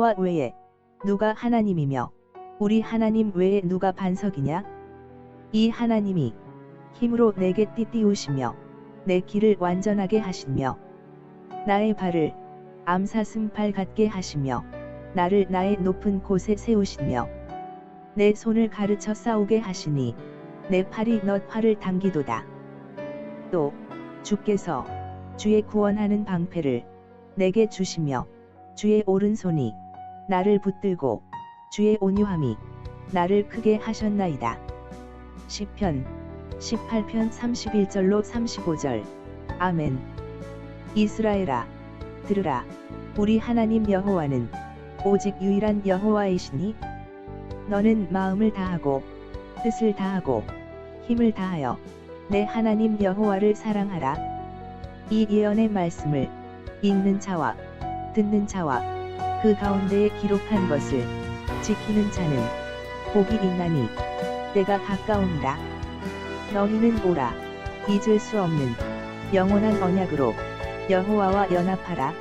여호와 외에 누가 하나님이며 우리 하나님 외에 누가 반석이냐? 이 하나님이 힘으로 내게 띠띠우시며 내 길을 완전하게 하시며 나의 발을 암사슴발 같게 하시며 나를 나의 높은 곳에 세우시며 내 손을 가르쳐 싸우게 하시니 내 팔이 넛 활을 당기도다. 또 주께서 주의 구원하는 방패를 내게 주시며 주의 오른손이 나를 붙들고 주의 온유함이 나를 크게 하셨나이다. 시편 18편 31절로 35절. 아멘. 이스라엘아 들으라. 우리 하나님 여호와는 오직 유일한 여호와이시니 너는 마음을 다하고 뜻을 다하고 힘을 다하여 내 하나님 여호와를 사랑하라. 이 예언의 말씀을 읽는 자와 듣는 자와 그 가운데에 기록한 것을 지키는 자는 복이 있나니 때가 가까우니라 너희는 오라 잊을 수 없는 영원한 언약으로 여호와와 연합하라